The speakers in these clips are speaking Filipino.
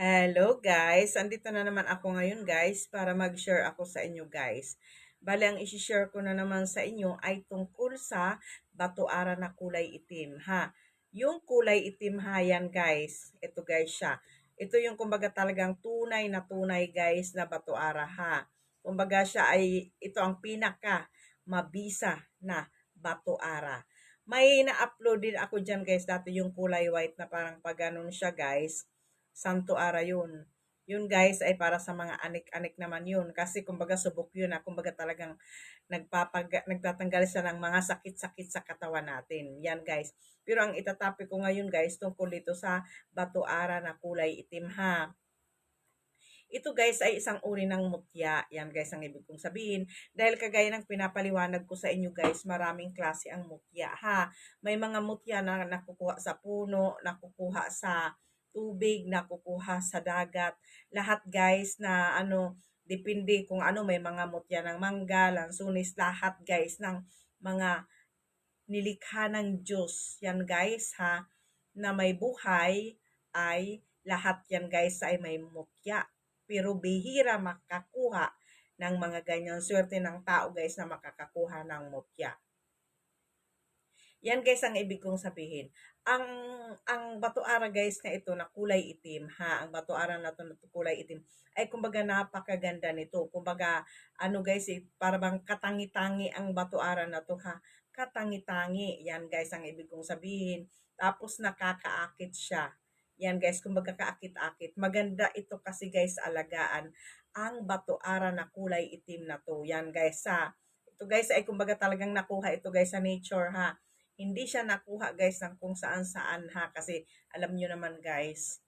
Hello guys! Andito na naman ako ngayon guys para mag-share ako sa inyo guys. Bale, ang isi-share ko na naman sa inyo ay tungkol sa batuara na kulay itim ha. Yung kulay itim ha yan guys. Ito guys siya. Ito yung kumbaga talagang tunay na tunay guys na batuara ha. Kumbaga siya ay ito ang pinaka mabisa na batuara. May na-upload din ako dyan guys dati yung kulay white na parang pag siya guys Santo Ara yun. Yun guys ay para sa mga anik-anik naman yun. Kasi kumbaga subok yun na kumbaga talagang nagpapag, nagtatanggal siya ng mga sakit-sakit sa katawan natin. Yan guys. Pero ang itatopic ko ngayon guys tungkol dito sa bato ara na kulay itim ha. Ito guys ay isang uri ng mutya. Yan guys ang ibig kong sabihin. Dahil kagaya ng pinapaliwanag ko sa inyo guys, maraming klase ang mutya ha. May mga mutya na nakukuha sa puno, nakukuha sa tubig na kukuha sa dagat. Lahat guys na ano, depende kung ano, may mga mutya ng mangga, lansunis, lahat guys ng mga nilikha ng Diyos. Yan guys ha, na may buhay ay lahat yan guys ay may mutya. Pero bihira makakuha ng mga ganyan swerte ng tao guys na makakakuha ng mutya. Yan guys ang ibig kong sabihin. Ang ang batuara guys na ito na kulay itim ha, ang batuara na to na kulay itim ay kumbaga napakaganda nito. Kumbaga ano guys, eh, para bang katangi-tangi ang batuara na to ha. Katangi-tangi. Yan guys ang ibig kong sabihin. Tapos nakakaakit siya. Yan guys, kumbaga kaakit-akit. Maganda ito kasi guys alagaan ang batuara na kulay itim na to. Yan guys sa ito guys ay kumbaga talagang nakuha ito guys sa nature ha hindi siya nakuha guys ng kung saan saan ha kasi alam nyo naman guys.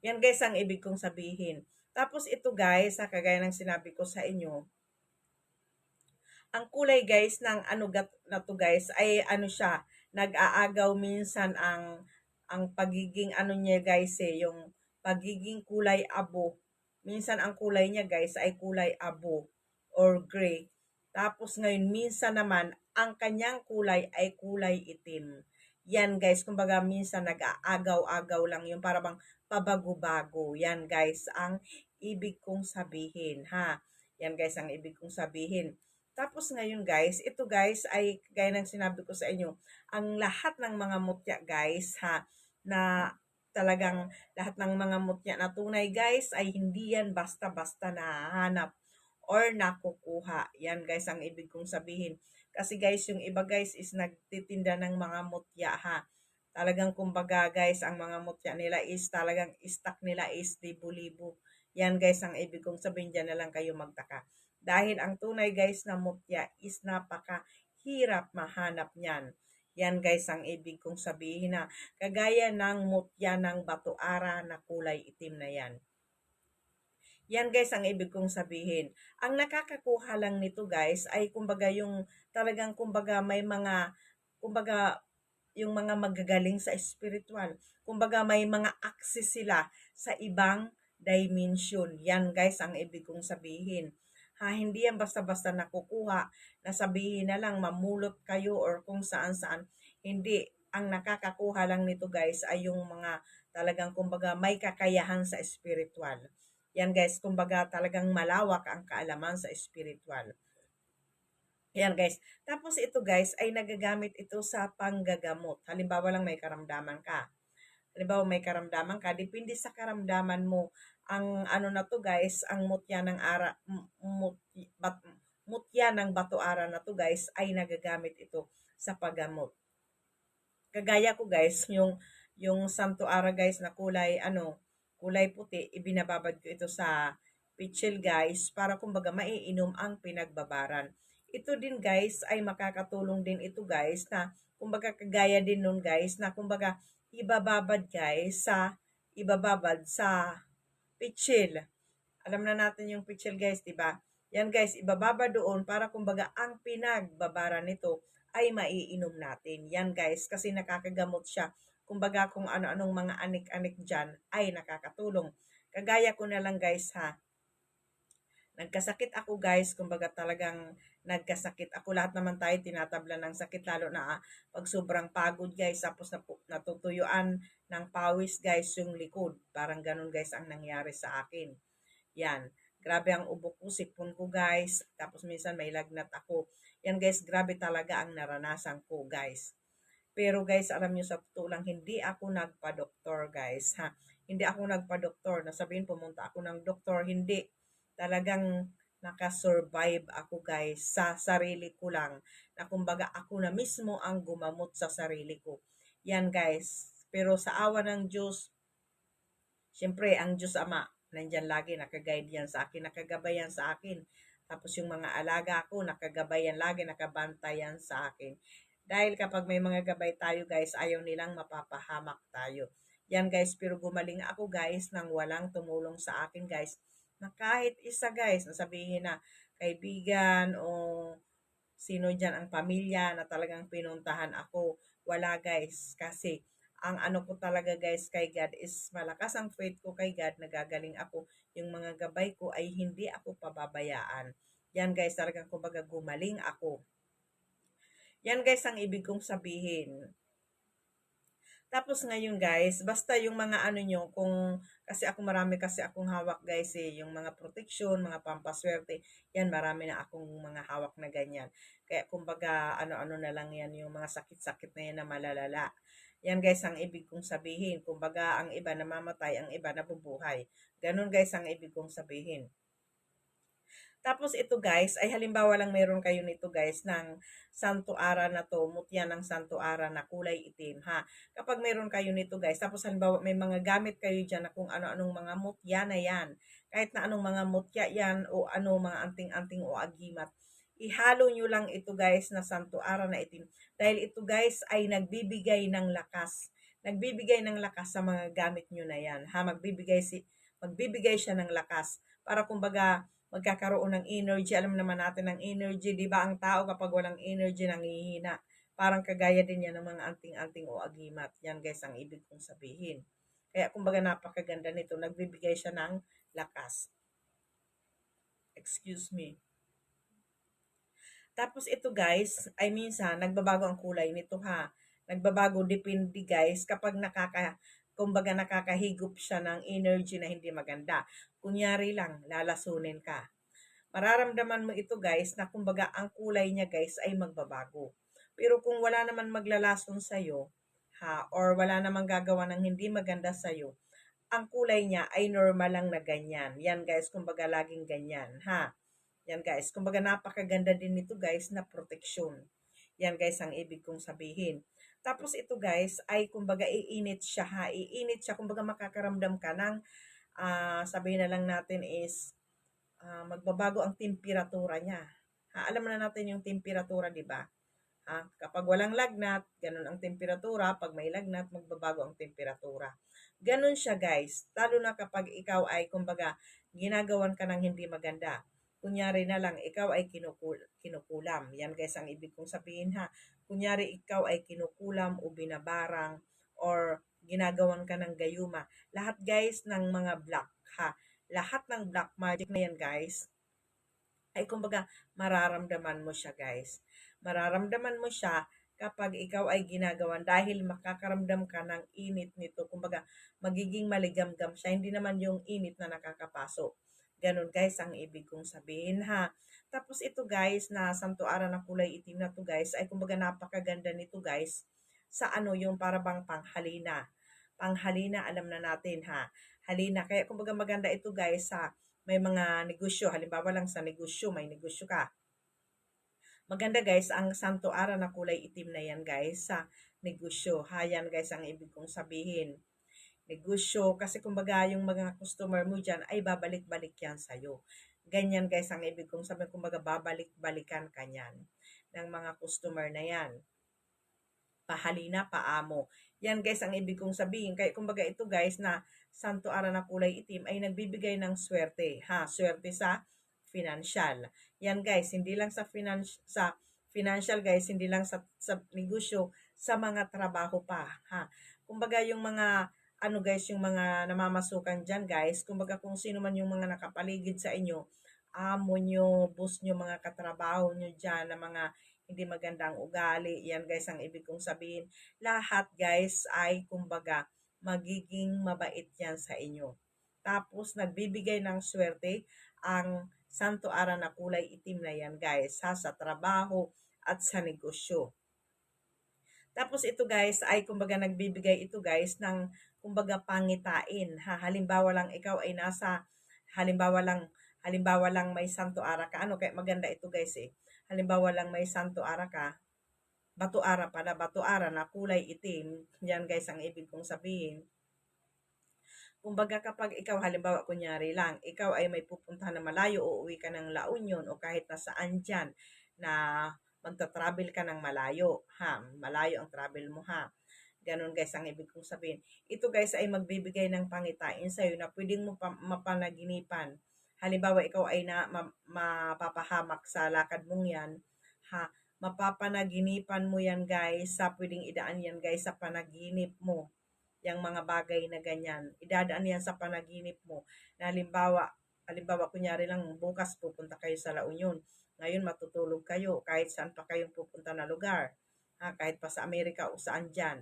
Yan guys ang ibig kong sabihin. Tapos ito guys, ha, kagaya ng sinabi ko sa inyo, ang kulay guys ng ano na to guys ay ano siya, nag-aagaw minsan ang ang pagiging ano niya guys eh, yung pagiging kulay abo. Minsan ang kulay niya guys ay kulay abo or gray. Tapos ngayon, minsan naman, ang kanyang kulay ay kulay itim. Yan guys, kumbaga minsan nag-aagaw-agaw lang yung para bang pabago-bago. Yan guys, ang ibig kong sabihin ha. Yan guys, ang ibig kong sabihin. Tapos ngayon guys, ito guys ay gaya ng sinabi ko sa inyo, ang lahat ng mga mutya guys ha, na talagang lahat ng mga mutya na tunay guys ay hindi yan basta-basta nahanap or nakukuha. Yan guys ang ibig kong sabihin. Kasi guys, yung iba guys is nagtitinda ng mga mutya ha. Talagang kumbaga guys, ang mga mutya nila is talagang stock nila is libo-libo. Yan guys ang ibig kong sabihin dyan na lang kayo magtaka. Dahil ang tunay guys na mutya is napaka hirap mahanap niyan. Yan guys ang ibig kong sabihin na kagaya ng mutya ng batuara na kulay itim na yan. Yan guys ang ibig kong sabihin. Ang nakakakuha lang nito guys ay kumbaga yung talagang kumbaga may mga kumbaga yung mga magagaling sa spiritual. Kumbaga may mga access sila sa ibang dimension. Yan guys ang ibig kong sabihin. Ha, hindi yan basta-basta nakukuha na sabihin na lang mamulot kayo or kung saan-saan. Hindi. Ang nakakakuha lang nito guys ay yung mga talagang kumbaga may kakayahan sa spiritual. Yan guys, kumbaga talagang malawak ang kaalaman sa spiritual. Yan guys. Tapos ito guys ay nagagamit ito sa panggagamot. Halimbawa lang may karamdaman ka. Halimbawa may karamdaman ka, depende sa karamdaman mo. Ang ano na to guys, ang mutya ng ara mut, bat, mutya ng bato ara na to guys ay nagagamit ito sa paggamot. Kagaya ko guys, yung yung santo ara guys na kulay ano, kulay puti, ibinababad ko ito sa pitchel guys para kumbaga maiinom ang pinagbabaran. Ito din guys ay makakatulong din ito guys na kumbaga kagaya din nun guys na kumbaga ibababad guys sa ibababad sa pitchel. Alam na natin yung pitchel guys, di ba? Yan guys, ibababa doon para kumbaga ang pinagbabaran nito ay maiinom natin. Yan guys, kasi nakakagamot siya kumbaga kung ano-anong mga anik-anik dyan ay nakakatulong. Kagaya ko na lang guys ha, nagkasakit ako guys, kumbaga talagang nagkasakit ako. Lahat naman tayo tinatabla ng sakit, lalo na ah, pag sobrang pagod guys, tapos natutuyuan ng pawis guys yung likod. Parang ganun guys ang nangyari sa akin. Yan. Grabe ang ubo ko, sipon ko guys. Tapos minsan may lagnat ako. Yan guys, grabe talaga ang naranasan ko guys. Pero guys, alam nyo sa totoo lang, hindi ako nagpa-doktor guys. Ha? Hindi ako nagpa-doktor. Nasabihin pumunta ako ng doktor. Hindi. Talagang nakasurvive ako guys sa sarili ko lang. Na kumbaga ako na mismo ang gumamot sa sarili ko. Yan guys. Pero sa awa ng Diyos, syempre ang Diyos Ama, nandyan lagi, nakaguide yan sa akin, nakagabayan sa akin. Tapos yung mga alaga ko, nakagabayan lagi, nakabantayan sa akin. Dahil kapag may mga gabay tayo guys, ayaw nilang mapapahamak tayo. Yan guys, pero gumaling ako guys nang walang tumulong sa akin guys. Na kahit isa guys, nasabihin na kaibigan o sino dyan ang pamilya na talagang pinuntahan ako. Wala guys, kasi ang ano ko talaga guys kay God is malakas ang faith ko kay God, nagagaling ako. Yung mga gabay ko ay hindi ako pababayaan. Yan guys, talagang kumbaga gumaling ako. Yan guys ang ibig kong sabihin. Tapos ngayon guys, basta yung mga ano nyo, kung, kasi ako marami kasi akong hawak guys eh, yung mga protection, mga pampaswerte, yan marami na akong mga hawak na ganyan. Kaya kumbaga ano-ano na lang yan, yung mga sakit-sakit na yan na malalala. Yan guys ang ibig kong sabihin. Kumbaga ang iba namamatay, ang iba nabubuhay. Ganun guys ang ibig kong sabihin. Tapos ito guys, ay halimbawa lang meron kayo nito guys ng santo ara na to, mutya ng santo ara na kulay itim ha. Kapag meron kayo nito guys, tapos halimbawa may mga gamit kayo dyan na kung ano-anong mga mutya na yan, kahit na anong mga mutya yan o ano mga anting-anting o agimat, ihalo nyo lang ito guys na santo ara na itim. Dahil ito guys ay nagbibigay ng lakas. Nagbibigay ng lakas sa mga gamit nyo na yan. Ha, magbibigay si magbibigay siya ng lakas para kumbaga magkakaroon ng energy. Alam naman natin ng energy, di ba? Ang tao kapag walang energy, nangihina. Parang kagaya din yan ng mga anting-anting o agimat. Yan guys ang ibig kong sabihin. Kaya kumbaga napakaganda nito. Nagbibigay siya ng lakas. Excuse me. Tapos ito guys, ay minsan nagbabago ang kulay nito ha. Nagbabago depende guys kapag nakaka kumbaga nakakahigop siya ng energy na hindi maganda. Kunyari lang, lalasunin ka. Mararamdaman mo ito guys na kumbaga ang kulay niya guys ay magbabago. Pero kung wala naman maglalason sa'yo, ha, or wala naman gagawa ng hindi maganda sa'yo, ang kulay niya ay normal lang na ganyan. Yan guys, kumbaga laging ganyan, ha. Yan guys, kumbaga napakaganda din nito guys na protection. Yan guys ang ibig kong sabihin. Tapos ito guys ay kumbaga iinit siya ha. Iinit siya kumbaga makakaramdam ka ng uh, sabihin na lang natin is uh, magbabago ang temperatura niya. Ha, alam na natin yung temperatura, di ba? Ha, kapag walang lagnat, ganun ang temperatura. Pag may lagnat, magbabago ang temperatura. Ganun siya guys. Lalo na kapag ikaw ay kumbaga ginagawan ka ng hindi maganda. Kunyari na lang, ikaw ay kinukul kinukulam. Yan guys ang ibig kong sabihin ha kunyari ikaw ay kinukulam o binabarang or ginagawan ka ng gayuma. Lahat guys ng mga black ha. Lahat ng black magic na yan guys ay kumbaga mararamdaman mo siya guys. Mararamdaman mo siya kapag ikaw ay ginagawan dahil makakaramdam ka ng init nito. Kumbaga magiging maligamgam siya. Hindi naman yung init na nakakapasok. Ganon guys ang ibig kong sabihin ha. Tapos ito guys na santuaran na kulay itim na to guys ay kumbaga napakaganda nito guys sa ano yung para bang panghalina. Panghalina alam na natin ha. Halina. Kaya kumbaga maganda ito guys sa may mga negosyo. Halimbawa lang sa negosyo, may negosyo ka. Maganda guys, ang santo ara na kulay itim na yan guys sa negosyo. Ha, yan guys ang ibig kong sabihin negosyo, kasi kumbaga yung mga customer mo dyan ay babalik-balik yan sa'yo. Ganyan guys ang ibig kong sabihin, kumbaga babalik-balikan ka yan ng mga customer na yan. Pahalina, paamo. Yan guys ang ibig kong sabihin. Kaya kumbaga ito guys na santo ara na kulay itim ay nagbibigay ng swerte. Ha, swerte sa financial. Yan guys, hindi lang sa finance sa financial guys, hindi lang sa, sa negosyo, sa mga trabaho pa. Ha. Kumbaga yung mga ano guys, yung mga namamasukan dyan guys, kumbaga kung sino man yung mga nakapaligid sa inyo, amo nyo, boss nyo, mga katrabaho nyo dyan, na mga hindi magandang ugali. Yan guys ang ibig kong sabihin. Lahat guys ay kumbaga magiging mabait yan sa inyo. Tapos nagbibigay ng swerte ang santo ara na kulay itim na yan guys ha, sa trabaho at sa negosyo. Tapos ito guys ay kumbaga nagbibigay ito guys ng kumbaga pangitain ha. Halimbawa lang ikaw ay nasa halimbawa lang halimbawa lang may santo ara ka. Ano kaya maganda ito guys eh halimbawa lang may santo ara ka, bato ara pala, bato ara na kulay itim, yan guys ang ibig kong sabihin. Kumbaga kapag ikaw halimbawa kunyari lang, ikaw ay may pupuntahan na malayo o uwi ka ng La Union o kahit na saan dyan na magta-travel ka ng malayo, ha? Malayo ang travel mo, ha? Ganon guys ang ibig kong sabihin. Ito guys ay magbibigay ng pangitain sa'yo na pwedeng mo pa, mapanaginipan halimbawa ikaw ay na ma, mapapahamak sa lakad mong yan, ha, mapapanaginipan mo yan guys, sa pwedeng idaan yan guys sa panaginip mo, yung mga bagay na ganyan. Idadaan yan sa panaginip mo. Na halimbawa, halimbawa kunyari lang bukas pupunta kayo sa La Union. Ngayon matutulog kayo kahit saan pa kayong pupunta na lugar. Ha, kahit pa sa Amerika o saan dyan.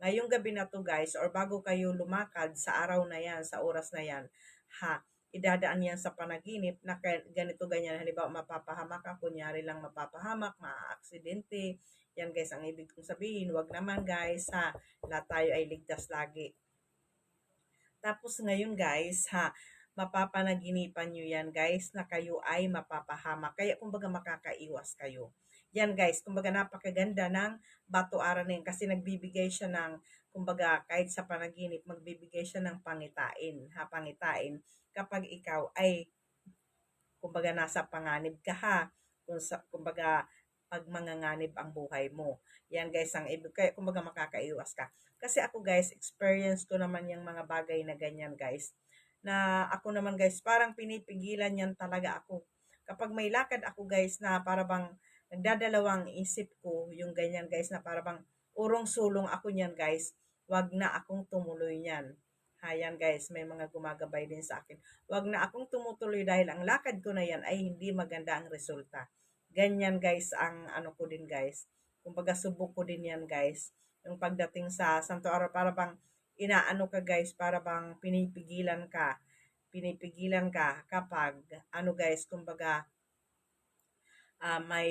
Ngayong gabi na to guys, or bago kayo lumakad sa araw na yan, sa oras na yan, ha, idadaan yan sa panaginip na ganito ganyan. Halimbawa mapapahamak ka kunyari lang mapapahamak maaaksidente. Yan guys ang ibig kong sabihin wag naman guys ha? Lahat tayo ay ligtas lagi. Tapos ngayon guys ha mapapanaginipan nyo yan guys na kayo ay mapapahamak kaya kumbaga makakaiwas kayo yan guys kumbaga napakaganda ng bato ara na yan kasi nagbibigay siya ng kumbaga kahit sa panaginip magbibigay siya ng pangitain ha pangitain kapag ikaw ay kumbaga nasa panganib ka ha. Kung sa, kumbaga pag manganganib ang buhay mo. Yan guys ang ibig kaya kumbaga makakaiwas ka. Kasi ako guys, experience ko naman yung mga bagay na ganyan guys. Na ako naman guys, parang pinipigilan yan talaga ako. Kapag may lakad ako guys na para bang nagdadalawang isip ko yung ganyan guys na para bang urong sulong ako niyan guys, wag na akong tumuloy niyan. Hayan guys, may mga gumagabay din sa akin. Huwag na akong tumutuloy dahil ang lakad ko na yan ay hindi maganda ang resulta. Ganyan guys ang ano ko din guys. Kumbaga subok ko din yan guys. Yung pagdating sa Santo Araw para bang inaano ka guys, para bang pinipigilan ka. Pinipigilan ka kapag ano guys, kumbaga uh, may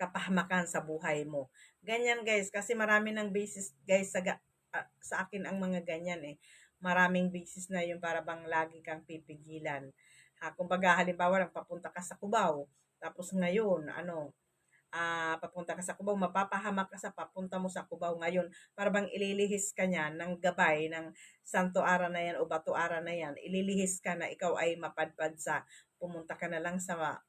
kapahamakan sa buhay mo. Ganyan guys, kasi marami ng basis guys sa, uh, sa akin ang mga ganyan eh maraming basis na yung para bang lagi kang pipigilan. Ha, kumbaga halimbawa lang papunta ka sa Cubao, tapos ngayon ano, uh, papunta ka sa Cubao, mapapahamak ka sa papunta mo sa Cubao ngayon, para bang ililihis ka niya ng gabay ng Santo Ara na yan o Bato Ara na yan, ililihis ka na ikaw ay mapadpad sa pumunta ka na lang sa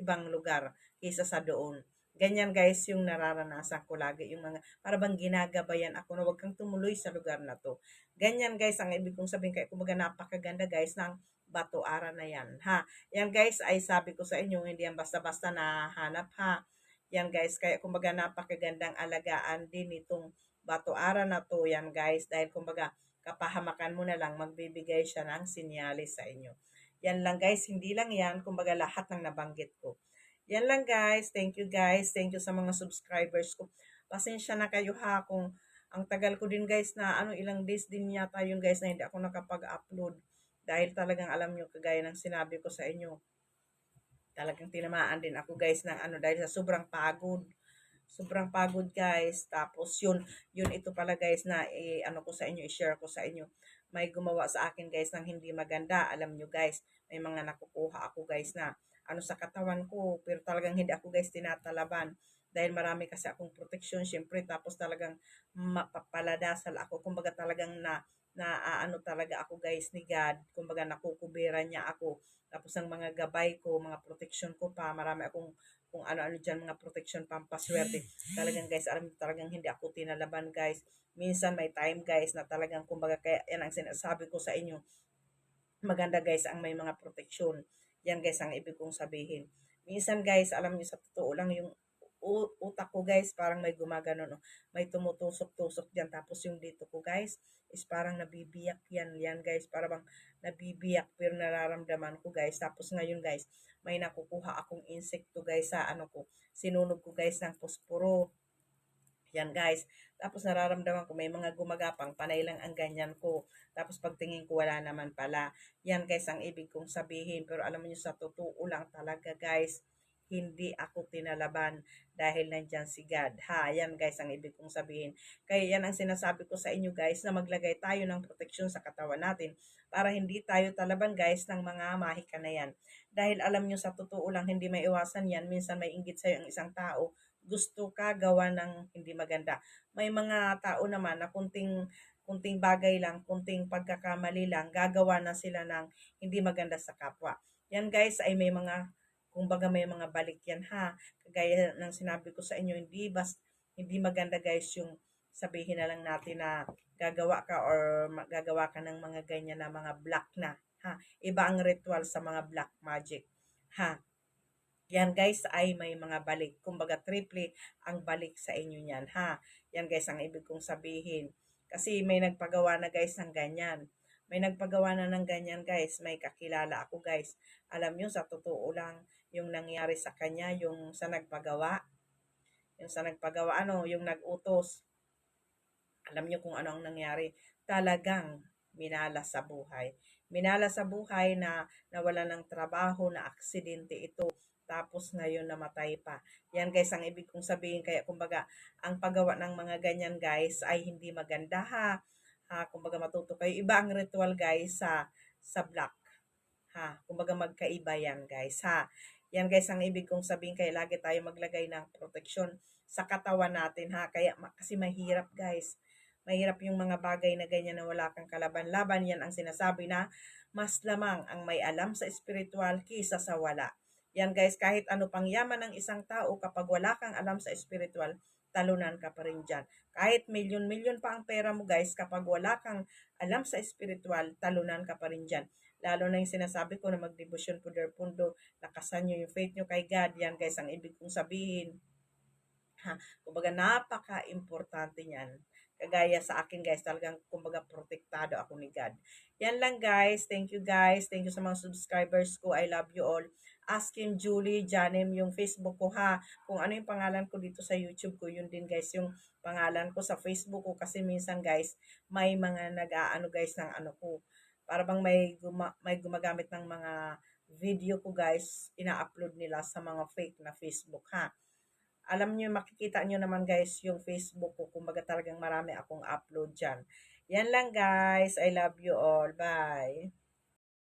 ibang lugar kaysa sa doon. Ganyan guys yung nararanasan ko lagi. Yung mga, para bang ginagabayan ako na wag kang tumuloy sa lugar na to. Ganyan guys ang ibig kong sabihin. Kaya kumbaga napakaganda guys ng bato ara na yan. Ha? Yan guys ay sabi ko sa inyo, hindi yan basta-basta na hanap ha. Yan guys, kaya kumbaga napakagandang alagaan din itong bato ara na to yan guys. Dahil kumbaga kapahamakan mo na lang, magbibigay siya ng sinyalis sa inyo. Yan lang guys, hindi lang yan, kumbaga lahat ng nabanggit ko. Yan lang guys. Thank you guys. Thank you sa mga subscribers ko. Pasensya na kayo ha kung ang tagal ko din guys na ano ilang days din yata yung guys na hindi ako nakapag-upload. Dahil talagang alam nyo kagaya ng sinabi ko sa inyo. Talagang tinamaan din ako guys ng ano dahil sa sobrang pagod. Sobrang pagod guys. Tapos yun, yun ito pala guys na eh, ano ko sa inyo, i-share ko sa inyo. May gumawa sa akin guys ng hindi maganda. Alam nyo guys, may mga nakukuha ako guys na ano sa katawan ko. Pero talagang hindi ako guys tinatalaban. Dahil marami kasi akong protection syempre. Tapos talagang mapapaladasal ako. Kumbaga talagang na na uh, ano talaga ako guys ni God. Kumbaga nakukubiran niya ako. Tapos ang mga gabay ko, mga protection ko pa, marami akong kung ano-ano dyan, mga protection pampaswerte. Talagang guys, alam talagang hindi ako tinalaban guys. Minsan may time guys na talagang kumbaga kaya yan ang sinasabi ko sa inyo. Maganda guys ang may mga protection. Yan guys ang ibig kong sabihin. Minsan guys, alam niyo sa totoo lang yung utak ko guys, parang may gumagano, no? may tumutusok-tusok dyan. Tapos yung dito ko guys, is parang nabibiyak yan. Yan guys, parang bang nabibiyak pero nararamdaman ko guys. Tapos ngayon guys, may nakukuha akong insekto guys sa ano ko. Sinunog ko guys ng posporo. Yan guys. Tapos nararamdaman ko may mga gumagapang, panay lang ang ganyan ko. Tapos pagtingin ko wala naman pala. Yan guys ang ibig kong sabihin. Pero alam niyo sa totoo lang talaga guys, hindi ako tinalaban dahil nandyan si God. Ha, yan guys ang ibig kong sabihin. Kaya yan ang sinasabi ko sa inyo guys na maglagay tayo ng proteksyon sa katawan natin para hindi tayo talaban guys ng mga mahika na yan. Dahil alam nyo sa totoo lang hindi may iwasan yan. Minsan may inggit sa'yo ang isang tao gusto ka gawa ng hindi maganda. May mga tao naman na kunting kunting bagay lang, kunting pagkakamali lang, gagawa na sila ng hindi maganda sa kapwa. Yan guys ay may mga kumbaga may mga balik yan ha. Kagaya ng sinabi ko sa inyo, hindi bas hindi maganda guys yung sabihin na lang natin na gagawa ka or gagawa ka ng mga ganyan na mga black na ha. Iba ang ritual sa mga black magic ha. Yan guys ay may mga balik. Kumbaga triple ang balik sa inyo niyan ha. Yan guys ang ibig kong sabihin. Kasi may nagpagawa na guys ng ganyan. May nagpagawa na ng ganyan guys. May kakilala ako guys. Alam nyo sa totoo lang yung nangyari sa kanya, yung sa nagpagawa. Yung sa nagpagawa, ano, yung nagutos. Alam nyo kung ano ang nangyari. Talagang minala sa buhay. Minala sa buhay na nawala ng trabaho, na aksidente ito tapos ngayon namatay pa. Yan guys, ang ibig kong sabihin, kaya kumbaga, ang paggawa ng mga ganyan guys ay hindi maganda ha. Ha, kumbaga matuto kayo. Iba ang ritual guys sa sa black. Ha, kumbaga magkaiba yan guys ha. Yan guys, ang ibig kong sabihin, kaya lagi tayo maglagay ng proteksyon sa katawan natin ha. Kaya kasi mahirap guys. Mahirap yung mga bagay na ganyan na wala kang kalaban-laban. Yan ang sinasabi na mas lamang ang may alam sa spiritual kisa sa wala. Yan guys, kahit ano pang yaman ng isang tao, kapag wala kang alam sa spiritual, talunan ka pa rin dyan. Kahit milyon-milyon pa ang pera mo guys, kapag wala kang alam sa spiritual, talunan ka pa rin dyan. Lalo na yung sinasabi ko na magdebosyon po der pundo, lakasan nyo yung faith nyo kay God. Yan guys, ang ibig kong sabihin. Ha, kumbaga napaka-importante niyan. Kagaya sa akin guys, talagang kumbaga protektado ako ni God. Yan lang guys. Thank you guys. Thank you sa mga subscribers ko. I love you all. Askin Julie Janem yung Facebook ko ha. Kung ano yung pangalan ko dito sa YouTube ko, yun din guys yung pangalan ko sa Facebook ko kasi minsan guys may mga nag-aano guys ng ano ko. Para bang may guma- may gumagamit ng mga video ko guys, ina-upload nila sa mga fake na Facebook ha. Alam niyo makikita niyo naman guys yung Facebook ko, kumbaga talagang marami akong upload diyan. Yan lang guys. I love you all. Bye.